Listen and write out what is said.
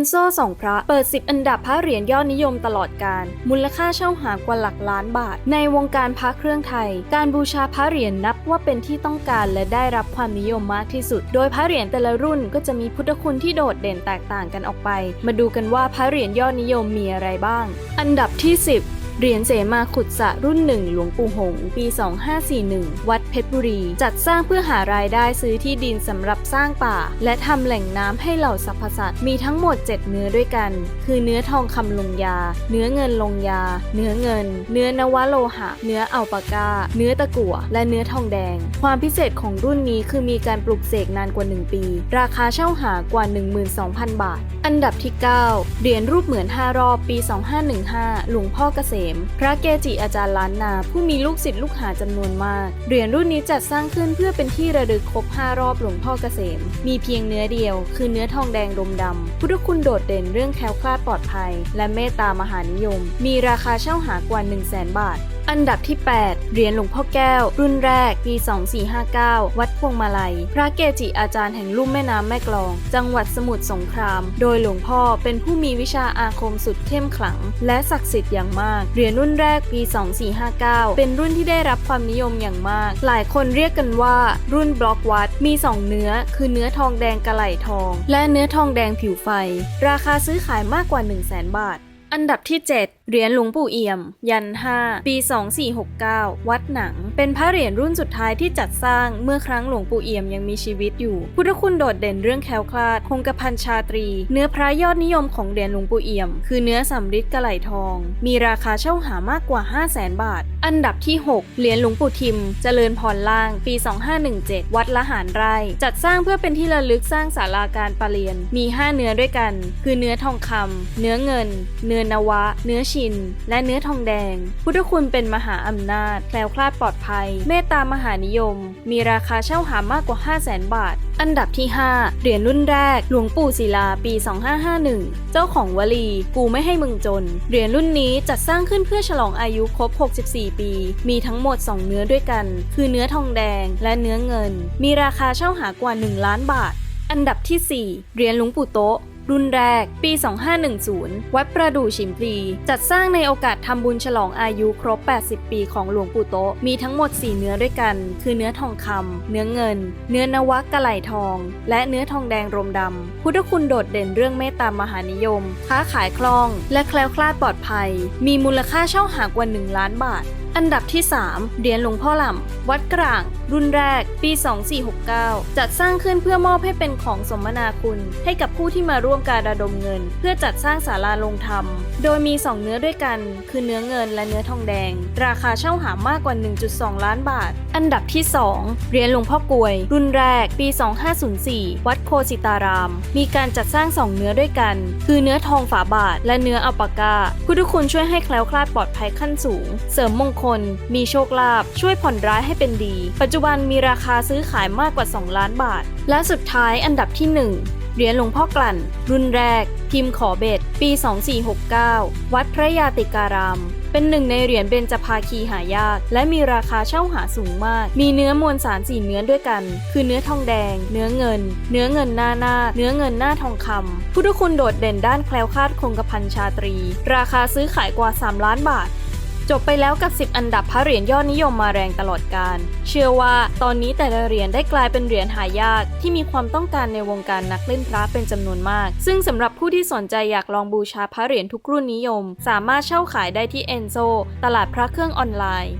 นโซสองพระเปิด 10 อันดับพระเหรียญยอดนิยมตลอดการ มูลค่าเช่าหากว่าหลักล้านบาท ในวงการพระเครื่องไทย การบูชาพระเหรียญนับว่าเป็นที่ต้องการและได้รับความนิยมมากที่สุด โดยพระเหรียญแต่ละรุ่นก็จะมีพุทธคุณที่โดดเด่นแตกต่างกันออกไป มาดูกันว่าพระเหรียญยอดนิยมมีอะไรบ้าง อันดับที่ 10 เหรียญเสมาขุดสะรุ่นหนึ่งหลวงปู่หงส์ปี 2541 วัดเพชรบุรี จัดสร้างเพื่อหารายได้ซื้อที่ดินสำหรับสร้างป่า และทำแหล่งน้ำให้เหล่าสรรพสัตว์ มีทั้งหมด 7 เนื้อด้วยกัน คือเนื้อทองคำลงยา เนื้อเงินลงยา เนื้อเงิน เนื้อนวโลหะ เนื้ออัลปาก้าเนื้อตะกั่ว และเนื้อทองแดง ความพิเศษของรุ่นนี้คือมีการปลูกเสกนานกว่า 1 ปี ราคาเช่าหากว่า 12,000 บาท อันดับที่ 9 เหรียญรูปเหมือน 5 รอบ ปี 2515 หลวงพ่อเกษมพระเกจิอาจารย์ล้านนา ผู้มีลูกศิษย์ลูกหาจำนวนมาก เหรียญรุ่นนี้จัดสร้างขึ้นเพื่อเป็นที่ระลึกครบ 5 รอบหลวงพ่อเกษม มีเพียงเนื้อเดียว คือเนื้อทองแดงดมดำพุทธคุณโดดเด่นเรื่องแคล้วคลาดปลอดภัย และเมตตามหานิยม มีราคาเช่าหากว่า 1 0 0 0 0แบาทอันดับที่ 8 เหรียญหลวงพ่อแก้ว รุ่นแรก ปี 2459 วัดพวงมาลัย พระเกจิอาจารย์แห่งลุ่มแม่น้ำแม่กลอง จังหวัดสมุทรสงคราม โดยหลวงพ่อเป็นผู้มีวิชาอาคมสุดเข้มขลัง และศักดิ์สิทธิ์อย่างมาก เหรียญรุ่นแรกปี 2459 เป็นรุ่นที่ได้รับความนิยมอย่างมาก หลายคนเรียกกันว่า รุ่นบล็อกวัด มี 2 เนื้อ คือเนื้อทองแดงกระไหล่ทอง และเนื้อทองแดงผิวไฟ ราคาซื้อขายมากกว่า 1 0 0 0 0แบาท อันดับที่ 7 เหรียญหลวงปู่เอี่ยม ยัน 5 ปี 2469 วัดหนัง เป็นพระเหรียญรุ่นสุดท้ายที่จัดสร้างเมื่อครั้งหลวงปู่เอี่ยมยังมีชีวิตอยู่ พุทธคุณโดดเด่นเรื่องแคล้วคลาด คงกระพันชาตรี เนื้อพระยอดนิยมของเหรียญหลวงปู่เอี่ยม คือเนื้อสำริดกระไหลทอง มีราคาเช่าหามากกว่า 5 0 0แสนบาทอันดับที่ 6 เหรียญหลวงปู่ทิม เจริญพรล่าง ปี 2517 วัดละหารไร่ จัดสร้างเพื่อเป็นที่ระลึกสร้างศาลาการประเรียน มี 5 เนื้อด้วยกัน คือเนื้อทองคำเนื้อเงิน เนื้อนวะ เนื้อชิน และเนื้อทองแดง พุทธคุณเป็นมหาอำนาจ แคล้วคลาดปลอดภัย เมตตามหานิยม มีราคาเช่าหามากกว่า 5 0 0แสนบาท อันดับที่ 5 เหรียญรุ่นแรก หลวงปู่ศิลาปี 2551 เจ้าของวลี กูไม่ให้มึงจน เหรียญรุ่นนี้จัดสร้างขึ้นเพื่อฉลองอายุครบ 64 ปี มีทั้งหมด 2 เนื้อด้วยกัน คือเนื้อทองแดงและเนื้อเงิน มีราคาเช่าหากว่า 1 ล้านบาท อันดับที่ 4 เหรียญหลวงปู่โต๊ะ รุ่นแรก ปี 2510 วัดประดู่ฉิมพลี จัดสร้างในโอกาสทำบุญฉลองอายุครบ 80 ปีของหลวงปู่โตะมีทั้งหมด 4 เนื้อด้วยกัน คือเนื้อทองคำ เนื้อเงิน เนื้อนวะกะไหลทอง และเนื้อทองแดงรมดำ พุทธคุณโดดเด่นเรื่องเมตตามหานิยม ค้าขายคล่อง และแคล้วคลาดปลอดภัย มีมูลค่าเช่าหากว่า 1 ล้านบาทอันดับที่ 3 เหรียญหลวงพ่อหล่ำ วัดกลาง รุ่นแรก ปี 2469 จัดสร้างขึ้นเพื่อมอบให้เป็นของสมนาคุณ ให้กับผู้ที่มาร่วมการระดมเงิน เพื่อจัดสร้างศาลาลงธรรม โดยมี 2 เนื้อด้วยกัน คือเนื้อเงินและเนื้อทองแดง ราคาเช่าหามากกว่า 1.2 ล้านบาท อันดับที่ 2 เหรียญหลวงพ่อกลวย รุ่นแรก ปี 2504 วัดโคสิตาราม มีการจัดสร้าง 2 เนื้อด้วยกัน คือเนื้อทองฝาบาท และเนื้ออัลปาก้าพุทธคุณช่วยให้แคล้วคลาดปลอดภัยขั้นสูง เสริมมงคลมีโชคลาภช่วยผ่อนร้ายให้เป็นดี ปัจจุบันมีราคาซื้อขายมากกว่า 2 ล้านบาท และสุดท้ายอันดับที่ 1เหรียญหลวงพ่อกลั่น รุ่นแรก พิมพ์ขอเบ็ด ปี 2469 วัดพระยาติการาม เป็นหนึ่งในเหรียญเบญจภาคีหายาก และมีราคาเช่าหาสูงมาก มีเนื้อมวลสารสี่เนื้อด้วยกัน คือเนื้อทองแดง เนื้อเงิน เนื้อเงินหน้าหน้า เนื้อเงินหน้าทองคำพุทธคุณโดดเด่นด้านแคล้วคลาดคงกระพันชาตรี ราคาซื้อขายกว่า 3 ล้านบาท จบไปแล้วกับ 10 อันดับพระเหรียญยอดนิยมมาแรงตลอดการ เชื่อว่าตอนนี้แต่ละเหรียญได้กลายเป็นเหรียญหายากที่มีความต้องการในวงการนักเล่นพระเป็นจำนวนมาก ซึ่งสำหรับผู้ที่สนใจอยากลองบูชาพระเหรียญทุกรุ่นนิยม สามารถเช่าขายได้ที่เอนโซตลาดพระเครื่องออนไลน์